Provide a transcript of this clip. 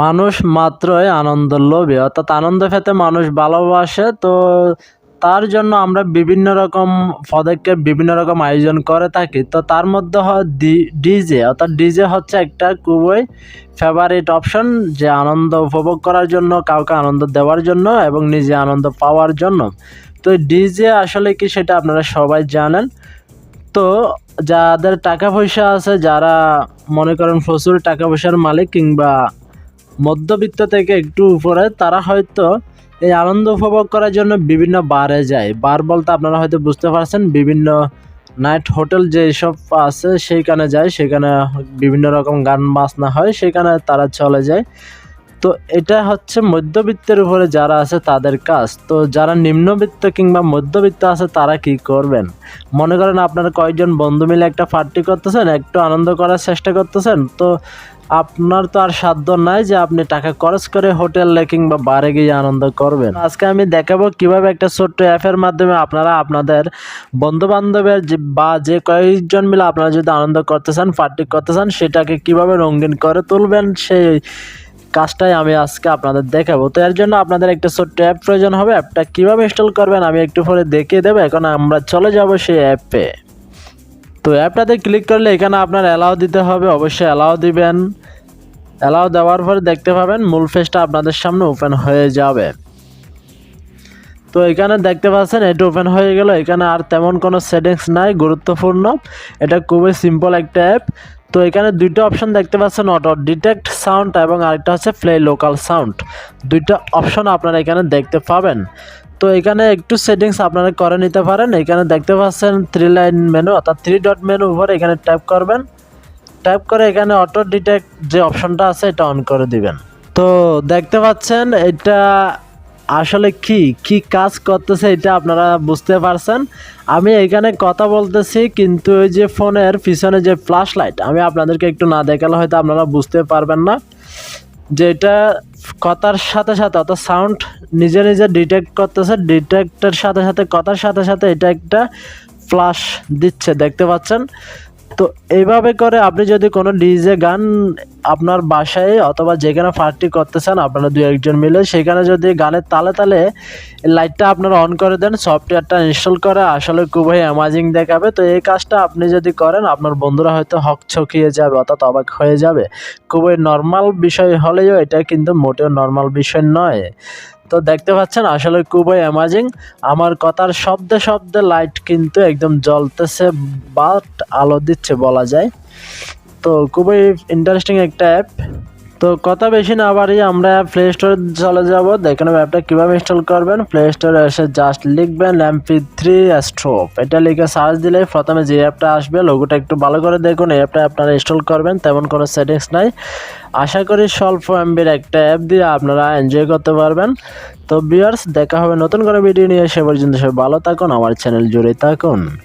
মানুষ মাত্রই আনন্দ লোভে। অর্থাৎ আনন্দ পেতে মানুষ ভালোবাসে, তো তার জন্য আমরা বিভিন্ন রকম পদক্ষেপ, বিভিন্ন রকম আয়োজন করে থাকি। তো তার মধ্যে হয় ডিজে। অর্থাৎ ডিজে হচ্ছে একটা খুবই ফেভারিট অপশন যে আনন্দ উপভোগ করার জন্য, কাউকে আনন্দ দেওয়ার জন্য এবং নিজে আনন্দ পাওয়ার জন্য। তো ডিজে আসলে কি সেটা আপনারা সবাই জানেন। তো যাদের টাকা পয়সা আছে, যারা মনে করেন প্রচুর টাকা পয়সার মালিক কিংবা মধ্যবিত্ত থেকে একটু উপরে, তারা হয়তো এই আনন্দ উপভোগ করার জন্য বিভিন্ন বারে যায়। বার বলতে আপনারা হয়তো বুঝতে পারছেন, বিভিন্ন নাইট হোটেল যেসব আছে, সেইখানে যায়। সেখানে বিভিন্ন রকম গান বাজনা হয়, সেখানে তারা চলে যায়। তো এটা হচ্ছে মধ্যবিত্তের উপরে যারা আছে তাদের কাজ। তো যারা নিম্নবিত্ত কিংবা মধ্যবিত্ত আছে, তারা কি করবেন? মনে করেন আপনারা কয়েকজন বন্ধু মিলে একটা পার্টি করতেছেন, একটু আনন্দ করার চেষ্টা করতেছেন, তো আপনার তো আর সাধ্য নাই যে আপনি টাকা খরচ করে হোটেলে কিংবা বারে গিয়ে আনন্দ করবেন। আজকে আমি দেখাবো কীভাবে একটা ছোট্ট অ্যাপের মাধ্যমে আপনারা আপনাদের বন্ধু বান্ধবের বা যে কয়েকজন মিলে আপনারা যদি আনন্দ করতে চান, পার্টি করতে চান, সেটাকে কীভাবে রঙিন করে তুলবেন, সেই কাজটাই আমি আজকে আপনাদের দেখাবো। তো এর জন্য আপনাদের একটা ছোট্ট অ্যাপ প্রয়োজন হবে। অ্যাপটা কীভাবে ইনস্টল করবেন, আমি একটু পরে দেখিয়ে দেবো। এখন আমরা চলে যাব সেই অ্যাপে তো অ্যাপটাতে ক্লিক করলে এখানে আপনার অ্যালাউ দিতে হবে, অবশ্যই অ্যালাউ দিবেন। অ্যালাউ দেওয়ার পরে দেখতে পাবেন মূল ফেসটা আপনাদের সামনে ওপেন হয়ে যাবে। তো এখানে দেখতে পাচ্ছেন এটা ওপেন হয়ে গেল, এখানে আর তেমন কোনো সেটিংস নাই, গুরুত্বপূর্ণ। এটা খুবই সিম্পল একটা অ্যাপ তো এখানে দুইটা অপশন দেখতে পাচ্ছেন অটো ডিটেক্ট সাউন্ড এবং আরেকটা হচ্ছে প্লে লোকাল সাউন্ড দুইটা অপশন আপনারা এখানে দেখতে পাবেন। তো এখানে একটু সেটিংস আপনারা করে নিতে পারেন। এখানে দেখতে পাচ্ছেন থ্রি লাইন মেনু অর্থাৎ থ্রি ডট মেনু উপরে এখানে ট্যাপ করবেন। ট্যাপ করে এখানে অটো ডিটেক্ট যে অপশনটা আছে, এটা অন করে দিবেন। তো দেখতে পাচ্ছেন, এটা আসলে কি? কি কাজ করতেছে এটা আপনারা বুঝতে পারছেন। আমি এখানে কথা বলতেছি, কিন্তু ওই যে ফোনের পিছনে যে ফ্ল্যাশ লাইট আমি আপনাদেরকে একটু না দেখালে হয়তো আপনারা বুঝতে পারবেন না। যে এটা কথার সাথে সাথে, অর্থাৎ সাউন্ড নিজে নিজে ডিটেক্ট করতেছে ডিটেক্টের সাথে সাথে, কথার সাথে সাথে এটা একটা ফ্লাশ দিচ্ছে, দেখতে পাচ্ছেন? তো এইভাবে করে আপনি যদি কোনো ডিজে গান আপনার বাসায় অথবা যেখানে পার্টি করতে চান আপনারা দু একজন মিলে সেখানে যদি গানের তালে তালে লাইটটা আপনারা অন করে দেন সফটওয়্যারটা ইনস্টল করে, আসলে খুবই অ্যামাজিং দেখাবে। তো এই কাজটা আপনি যদি করেন, আপনার বন্ধুরা হয়তো হক ছকিয়ে যাবে, অর্থাৎ অবাক হয়ে যাবে। খুবই নর্মাল বিষয় হলেও এটা কিন্তু মোটেও নর্মাল বিষয় নয়। তো দেখতে পাচ্ছেন, আসলে খুবই অ্যামাজিং আমার কথার শব্দে শব্দে লাইট কিন্তু একদম জ্বলতেছে বাট আলো দিচ্ছে বলা যায়। তো খুবই ইন্টারেস্টিং একটা অ্যাপ তো কথা বেশি না বাড়ি আমরা প্লে স্টোরে চলে যাব। দেখে নেব অ্যাপটা কীভাবে ইনস্টল করবেন। প্লে স্টোরে এসে জাস্ট লিখবেন এমপি থ্রি স্ট্রোপ এটা লিখে সার্চ দিলে প্রথমে যে অ্যাপটা আসবে লোগোটা একটু ভালো করে দেখুন, এই অ্যাপটা আপনারা ইনস্টল করবেন, তেমন কোনো সেটিংস নাই। আশা করি স্বল্প এমবির একটা অ্যাপ দিয়ে আপনারা এনজয় করতে পারবেন। তো বিয়ার্স দেখা হবে নতুন করে ভিডিও নিয়ে, সে পর্যন্ত সবাই ভালো থাকুন, আমার চ্যানেল জুড়ে থাকুন।